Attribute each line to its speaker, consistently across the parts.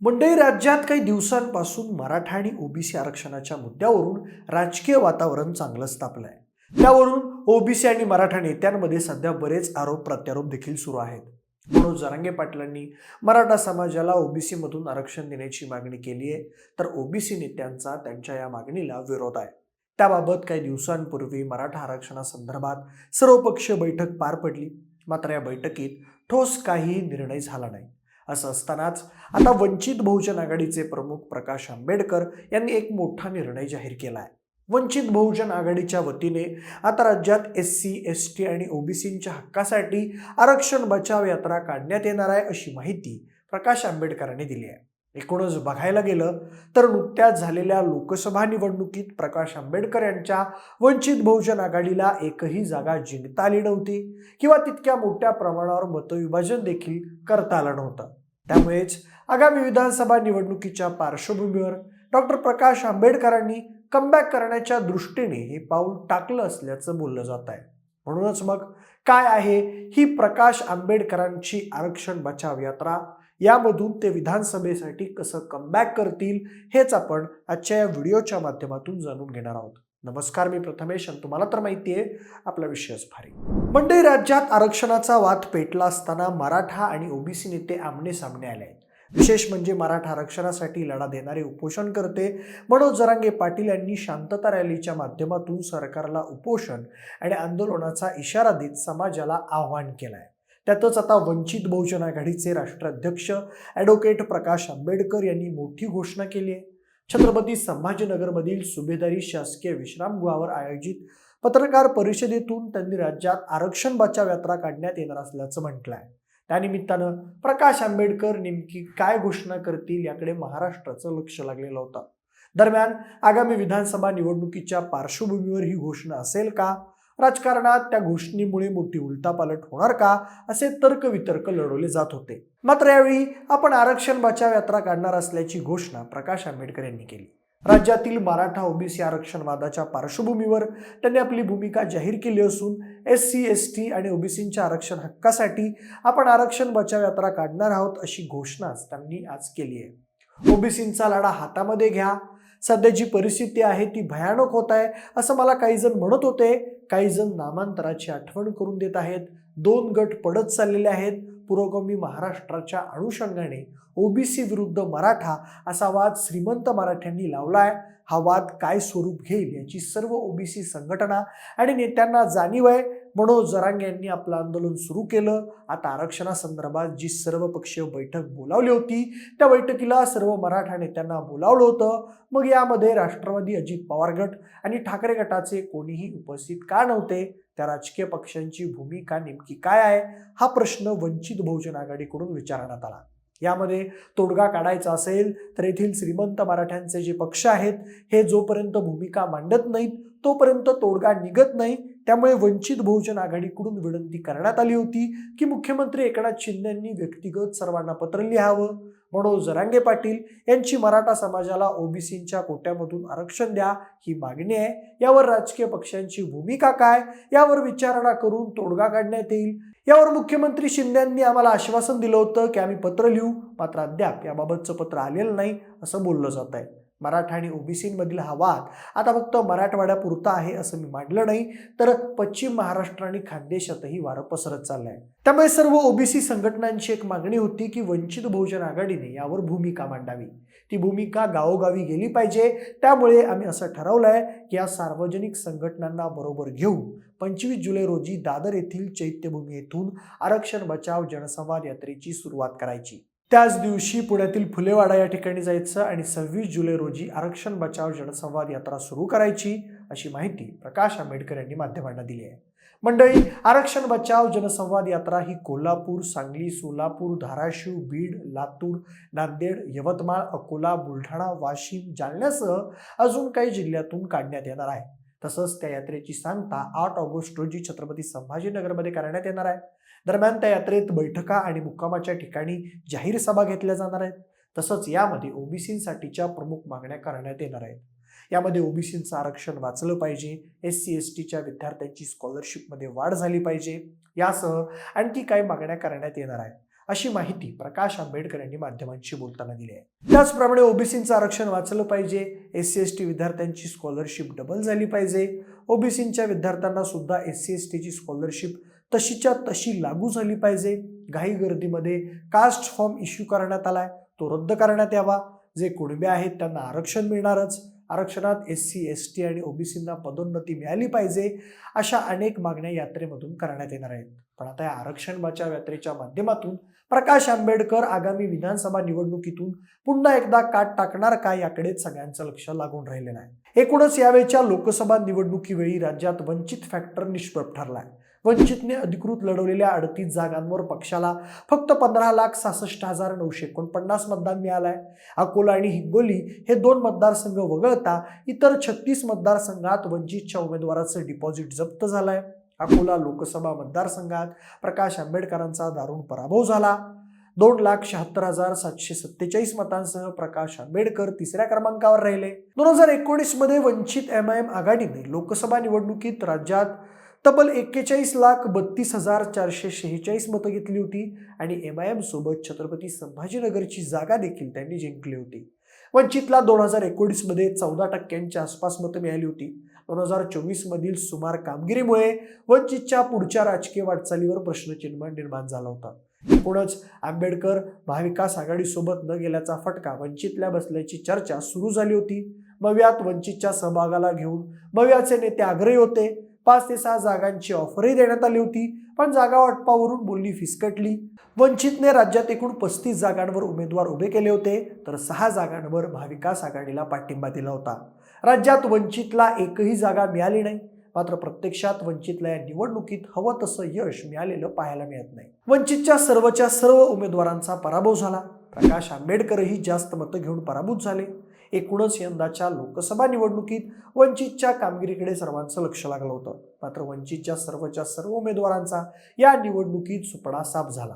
Speaker 1: मंडई राज्यात काही दिवसांपासून मराठा आणि ओबीसी आरक्षणाच्या मुद्द्यावरून राजकीय वातावरण चांगलंच तापलं आहे त्यावरून ओबीसी आणि मराठा नेत्यांमध्ये सध्या बरेच आरोप प्रत्यारोप देखील सुरू आहेत. मनोज जरांगे पाटलांनी मराठा समाजाला ओबीसीमधून आरक्षण देण्याची मागणी केली आहे तर ओबीसी नेत्यांचा त्यांच्या या मागणीला विरोध आहे. त्याबाबत काही दिवसांपूर्वी मराठा आरक्षणासंदर्भात सर्वपक्षीय बैठक पार पडली मात्र या बैठकीत ठोस काही निर्णय झाला नाही. असं असतानाच आता वंचित बहुजन आघाडीचे प्रमुख प्रकाश आंबेडकर यांनी एक मोठा निर्णय जाहीर केला आहे. वंचित बहुजन आघाडीच्या वतीने आता राज्यात एस सी एस टी आणि ओबीसींच्या हक्कासाठी आरक्षण बचाव यात्रा काढण्यात येणार आहे अशी माहिती प्रकाश आंबेडकरांनी दिली आहे. एकूणच बघायला गेलं तर नुकत्याच झालेल्या लोकसभा निवडणुकीत प्रकाश आंबेडकर यांच्या वंचित बहुजन आघाडीला एकही जागा जिंकता आली नव्हती किंवा तितक्या मोठ्या प्रमाणावर मतविभाजन देखील करता आलं नव्हतं. त्यामुळेच आगामी विधानसभा निवडणुकीच्या पार्श्वभूमीवर डॉक्टर प्रकाश आंबेडकरांनी कमबॅक करण्याच्या दृष्टीने हे पाऊल टाकलं असल्याचं बोललं जात आहे. म्हणूनच मग काय आहे ही प्रकाश आंबेडकरांची आरक्षण बचाव यात्रा? यामधून ते विधानसभेसाठी कसं कमबॅक करतील हेच आपण आजच्या या व्हिडिओच्या माध्यमातून जाणून घेणार आहोत. नमस्कार मी प्रथमेश आणि तुम्हाला तर माहिती आहे आपला विषयच भारी. मंडई राज्यात आरक्षणाचा वाद पेटला असताना मराठा आणि ओबीसी नेते आमने सामने आले आहेत. विशेष म्हणजे मराठा आरक्षणासाठी लढा देणारे उपोषण करते मनोज जरांगे पाटील यांनी शांतता रॅलीच्या माध्यमातून सरकारला उपोषण आणि आंदोलनाचा इशारा देत समाजाला आव्हान केलं आहे त्यातच आता वंचित बहुजन आघाडीचे राष्ट्राध्यक्ष ॲडव्होकेट प्रकाश आंबेडकर यांनी मोठी घोषणा केली आहे. छत्रपती संभाजीनगरमधील सुभेदारी शासकीय विश्रामगृहावर आयोजित पत्रकार परिषदेतून त्यांनी राज्यात आरक्षण बचाव यात्रा काढण्यात येणार असल्याचं म्हटलं आहे त्यानिमित्तानं प्रकाश आंबेडकर नेमकी काय घोषणा करतील याकडे महाराष्ट्राचं लक्ष लागलेलं होतं. दरम्यान आगामी विधानसभा निवडणुकीच्या पार्श्वभूमीवर ही घोषणा असेल का? राजकारणात त्या घोषणेमुळे मोठी उलटापालट होणार का? असे तर्कवितर्क लढवले जात होते. मात्र यावेळी आपण आरक्षण बचाव यात्रा काढणार असल्याची घोषणा प्रकाश आंबेडकर यांनी केली. राज्यातील मराठा ओबीसी आरक्षण वादाच्या पार्श्वभूमीवर त्यांनी आपली भूमिका जाहीर केली असून एस सी एस टी आणि ओबीसींच्या आरक्षण हक्कासाठी आपण आरक्षण बचाव यात्रा काढणार आहोत अशी घोषणाच त्यांनी आज केली आहे. ओबीसींचा लढा हातामध्ये घ्या. सध्या जी परिस्थिती आहे ती भयानक होत आहे असं मला काही जण म्हणत होते. काही जण नामांतराची आठवण करून देत आहेत. दोन गट पडत चाललेले आहेत. पुरोगामी महाराष्ट्राच्या अनुषंगाने ओबीसी विरुद्ध मराठा असा वाद श्रीमंत मराठ्यांनी लावला आहे. हा वाद काय स्वरूप घेईल याची सर्व ओबीसी संघटना आणि नेत्यांना जाणीव आहे. मनोज जरांगे यांनी आपलं आंदोलन सुरू केलं. आता आरक्षणासंदर्भात जी सर्व पक्षीय बैठक बोलावली होती त्या बैठकीला सर्व मराठा नेत्यांना बोलावलं होतं. मग यामध्ये राष्ट्रवादी अजित पवार गट आणि ठाकरे गटाचे कोणीही उपस्थित का नव्हते? त्या राजकीय पक्षांची भूमिका नेमकी काय आहे हा प्रश्न वंचित बहुजन आघाडीकडून विचारण्यात आला. यामध्ये तोडगा काढायचा असेल तर येथील श्रीमंत मराठ्यांचे जे पक्ष आहेत हे जोपर्यंत भूमिका मांडत नाहीत तोपर्यंत तोडगा निघत नाही. त्यामुळे वंचित बहुजन आघाडीकडून विनंती करण्यात आली होती की मुख्यमंत्री एकनाथ शिंदे यांनी व्यक्तिगत सर्वांना पत्र लिहावं. मनोज जरांगे पाटील यांची मराठा समाजाला ओबीसींच्या कोट्यामधून आरक्षण द्या ही मागणी आहे. यावर राजकीय पक्षांची भूमिका काय? यावर विचारणा करून तोडगा काढण्यात येईल. यावर मुख्यमंत्री शिंदेंनी आम्हाला आश्वासन दिलं होतं की आम्ही पत्र लिहू. मात्र अद्याप याबाबतचं पत्र आलेलं नाही असं बोललं जात आहे. मराठा आणि ओबीसीमधील हा वाद. आता फक्त मराठवाड्यापुरता आहे असं मी मांडलं नाही तर पश्चिम महाराष्ट्र आणि खानदेशातही वारं पसरत चाललं आहे त्यामुळे सर्व ओबीसी संघटनांची एक मागणी होती की वंचित बहुजन आघाडीने यावर भूमिका मांडावी. ती भूमिका गावोगावी गेली पाहिजे. त्यामुळे आम्ही असं ठरवलं आहे की या सार्वजनिक संघटनांना बरोबर घेऊन पंचवीस जुलै रोजी दादर येथील चैत्यभूमी येथून आरक्षण बचाव जनसंवाद यात्रेची सुरुवात करायची. त्याच दिवशी पुण्यातील फुलेवाडा या ठिकाणी जायचं आणि सव्वीस जुलै रोजी आरक्षण बचाव जनसंवाद यात्रा सुरू करायची अशी माहिती प्रकाश आंबेडकर यांनी माध्यमांना दिली आहे. मंडळी आरक्षण बचाव जनसंवाद यात्रा ही कोल्हापूर सांगली सोलापूर धाराशिव बीड लातूर नांदेड यवतमाळ अकोला बुलढाणा वाशिम जालन्यासह अजून काही जिल्ह्यातून काढण्यात येणार आहे. तसंच त्या यात्रेची सांगता आठ ऑगस्ट रोजी छत्रपती संभाजीनगरमध्ये करण्यात येणार आहे. दरम्यान त्या यात्रेत बैठका आणि मुक्कामाच्या ठिकाणी जाहीर सभा घेतल्या जाणार आहेत. तसंच यामध्ये ओबीसींसाठीच्या प्रमुख मागण्या करण्यात येणार आहेत. यामध्ये ओबीसींचं आरक्षण वाचलं पाहिजे एस सी एस टीच्या विद्यार्थ्यांची स्कॉलरशिपमध्ये वाढ झाली पाहिजे यासह आणखी काही मागण्या करण्यात येणार आहेत अशी माहिती प्रकाश आंबेडकर यांनी माध्यमांशी बोलताना दिली आहे. त्याचप्रमाणे ओबीसींचं आरक्षण वाचलं पाहिजे एस सी एस टी विद्यार्थ्यांची स्कॉलरशिप डबल झाली पाहिजे ओबीसींच्या विद्यार्थ्यांना सुद्धा एस सी एस टीची स्कॉलरशिप तशीच्या तशी लागू झाली पाहिजे. घाई गर्दीमध्ये कास्ट फॉर्म इश्यू करण्यात आलाय. तो रद्द करण्यात यावा. जे कुणबे आहेत त्यांना आरक्षण मिळणारच. आरक्षणात एस सी एस टी आणि ओबीसींना पदोन्नती मिळाली पाहिजे अशा अनेक मागण्या यात्रेमधून करण्यात येणार आहेत. पण आता या आरक्षण बचाव यात्रेच्या माध्यमातून प्रकाश आंबेडकर आगामी विधानसभा निवडणुकीतून पुन्हा एकदा काट टाकणार का याकडेच सगळ्यांचं लक्ष लागून राहिलेलं आहे. एकूणच यावेळच्या लोकसभा निवडणुकीवेळी राज्यात वंचित फॅक्टर निष्प्रभ ठरलाय. वंचितने अधिकृत लढवलेल्या अडतीस जागांवर पक्षाला फक्त पंधरा लाख सहासष्ट हजार नऊशे एकोणपन्नास मतदान मिळालंय. अकोला आणि हिंगोली हे दोन मतदारसंघ वगळता इतर छत्तीस मतदारसंघात वंचितच्या उमेदवाराचं डिपॉझिट जप्त झालं आहे अकोला लोकसभा मतदारसंघात प्रकाश आंबेडकरांचा दारुण पराभव झाला. दोन लाख शहात्तर हजार सातशे सत्तेचाळीस मतांसह प्रकाश आंबेडकर तिसऱ्या क्रमांकावर राहिले. दोन हजार एकोणीसमध्ये वंचित एम आय एम आघाडीने लोकसभा निवडणुकीत राज्यात तब्बल एक्केचाळीस लाख बत्तीस हजार चारशे शेहेचाळीस मतं घेतली होती आणि एम आय एम सोबत छत्रपती संभाजीनगरची जागा देखील त्यांनी जिंकली होती. वंचितला दोन हजार एकोणीसमध्ये चौदा टक्क्यांच्या आसपास मतं मिळाली होती. दोन हजार चोवीसमधील सुमार कामगिरीमुळे वंचितच्या पुढच्या राजकीय वाटचालीवर प्रश्नचिन्ह निर्माण झाला होता. एकूणच आंबेडकर महाविकास आघाडीसोबत न गेल्याचा फटका वंचितल्या बसल्याची चर्चा सुरू झाली होती. मव्यात वंचितच्या सहभागाला घेऊन मव्याचे नेते आग्रही होते. पाच ते सहा जागांची ऑफरही देण्यात आली होती. पण जागा वाटपावरून बोलणी फिसकटली. वंचितने राज्यात एकूण पस्तीस जागांवर उमेदवार उभे केले होते तर सहा जागांवर महाविकास आघाडीला पाठिंबा दिला होता. राज्यात वंचितला एकही जागा मिळाली नाही. मात्र प्रत्यक्षात वंचितला या निवडणुकीत हवं तसं यश मिळालेलं पाहायला मिळत नाही. वंचितच्या सर्वच्या सर्व उमेदवारांचा पराभव झाला. प्रकाश आंबेडकरही जास्त मतं घेऊन पराभूत झाले. एकूणच यंदाच्या लोकसभा निवडणुकीत वंचितच्या कामगिरीकडे सर्वांचं लक्ष लागलं होतं. मात्र वंचितच्या सर्वच्या सर्व उमेदवारांचा या निवडणुकीत सुपडा साफ झाला.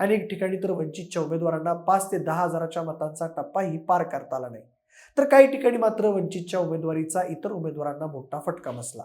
Speaker 1: अनेक ठिकाणी तर वंचितच्या उमेदवारांना पाच ते दहा हजाराच्या मतांचा टप्पाही पार करता आला नाही. तर काही ठिकाणी मात्र वंचितच्या उमेदवारीचा इतर उमेदवारांना मोठा फटका बसला.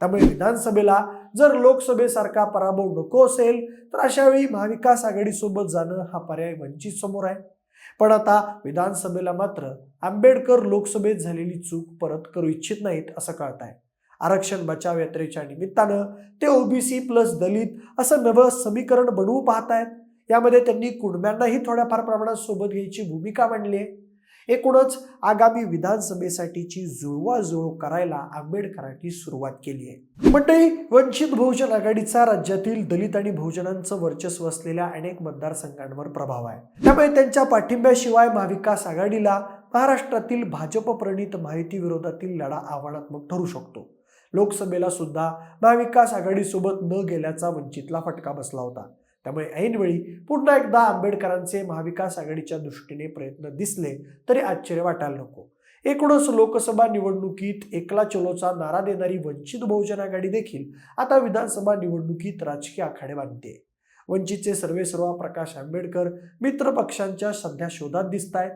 Speaker 1: त्यामुळे विधानसभेला जर लोकसभेसारखा पराभव नको असेल तर अशा वेळी महाविकास आघाडीसोबत जाणं हा पर्याय वंचित समोर आहे. पण आता विधानसभेला मात्र आंबेडकर लोकसभेत झालेली चूक परत करू इच्छित नाहीत असं कळत आहे आरक्षण बचाव यात्रेच्या निमित्तानं ते ओबीसी प्लस दलित असं नवं समीकरण बनवू पाहतायत. यामध्ये त्यांनी कुणब्यांनाही थोड्याफार प्रमाणात सोबत घ्यायची भूमिका मांडली आहे. एकूणच आगामी विधानसभेसाठीची जुळवाजुळव करायला आंबेडकरांनी सुरुवात केली आहे. मंडळी वंचित बहुजन आघाडीचा राज्यातील दलित आणि बहुजनांचं वर्चस्व असलेल्या अनेक मतदारसंघांवर प्रभाव आहे. त्यामुळे त्यांच्या पाठिंब्याशिवाय महाविकास आघाडीला महाराष्ट्रातील भाजप प्रणित माहिती विरोधातील लढा आव्हानात्मक ठरू शकतो. लोकसभेला सुद्धा महाविकास आघाडीसोबत न गेल्याचा वंचितला फटका बसला होता. त्यामुळे ऐनवेळी पुन्हा एकदा आंबेडकरांचे महाविकास आघाडीच्या दृष्टीने प्रयत्न दिसले तरी आश्चर्य वाटायला नको. एकूणच लोकसभा निवडणुकीत एकला चलोचा नारा देणारी वंचित बहुजन आघाडी देखील आता विधानसभा निवडणुकीत राजकीय आखाडे बांधते. वंचितचे सर्वेसर्वा प्रकाश आंबेडकर मित्र पक्षांच्या सध्या शोधात दिसत आहेत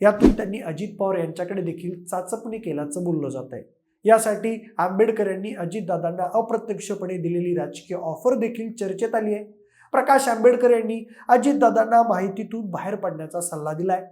Speaker 1: यातून त्यांनी अजित पवार यांच्याकडे देखील चाचपणी केल्याचं बोललं जात आहे यासाठी आंबेडकर यांनी अजितदादांना अप्रत्यक्षपणे दिलेली राजकीय ऑफर देखील चर्चेत आली आहे. प्रकाश आंबेडकर यांनी अजितदादांना माहितीतून बाहेर पडण्याचा सल्ला दिलाय.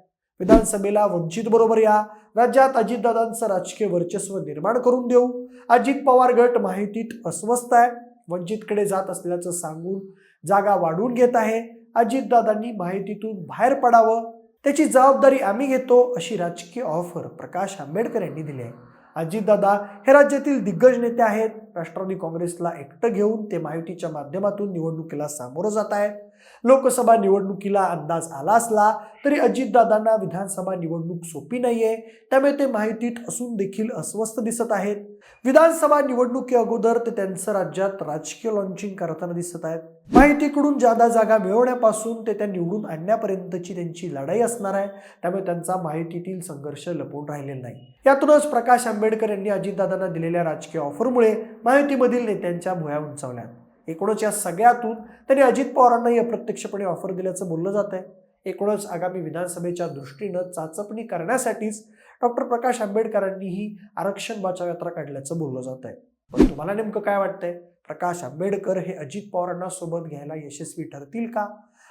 Speaker 1: विधानसभेला वंचित बरोबर या. राज्यात अजितदादांचं राजकीय वर्चस्व निर्माण करून देऊ. अजित पवार गट माहितीत अस्वस्थ आहे. वंचितकडे जात असल्याचं सांगून जागा वाढवून घेत आहे. अजितदादांनी माहितीतून बाहेर पडावं. त्याची जबाबदारी आम्ही घेतो अशी राजकीय ऑफर प्रकाश आंबेडकर यांनी दिली आहे. अजितदादा हे राज्यातील दिग्गज नेते आहेत. राष्ट्रवादी काँग्रेसला एकटं घेऊन ते माहितीच्या माध्यमातून निवडणुकीला सामोरं जात आहेत. लोकसभा निवडणुकीला अंदाज आला असला तरी अजितदादांना विधानसभा निवडणूक सोपी नाहीये. त्यामुळे ते माहितीत असून देखील अस्वस्थ दिसत आहेत. विधानसभा निवडणुकी अगोदर ते त्यांचं राज्यात राजकीय लॉन्चिंग करताना दिसत आहेत. माहितीकडून जादा जागा मिळवण्यापासून ते त्या निवडून आणण्यापर्यंतची त्यांची लढाई असणार आहे. त्यामुळे त्यांचा माहितीतील संघर्ष लपून राहिलेला नाही. यातूनच प्रकाश आंबेडकर यांनी अजितदादांना दिलेल्या राजकीय ऑफरमुळे माहितीमधील नेत्यांच्या भुया उंचावल्या. एकूणच या सगळ्यातून त्यांनी अजित पवारांनाही अप्रत्यक्षपणे ऑफर दिल्याचं बोललं जात आहे एकूणच आगामी विधानसभेच्या दृष्टीनं चाचपणी करण्यासाठीच डॉक्टर प्रकाश आंबेडकरांनीही आरक्षण बचाव यात्रा काढल्याचं बोललं जात आहे पण तुम्हाला नेमकं काय वाटतंय? प्रकाश आंबेडकर हे अजित पवारांना सोबत घ्यायला यशस्वी ठरतील का?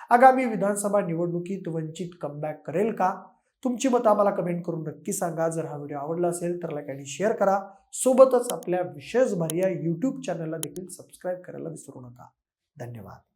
Speaker 1: आगामी विधानसभा निवडणुकीत वंचित कमबॅक करेल का? तुमची मतं आम्हाला कमेंट करून नक्की सांगा. जर हा व्हिडिओ आवडला असेल तर लाईक आणि शेअर करा. सोबतच आपल्या विशेष भारी या यूट्यूब चॅनलला देखील सबस्क्राईब करायला विसरू नका. धन्यवाद.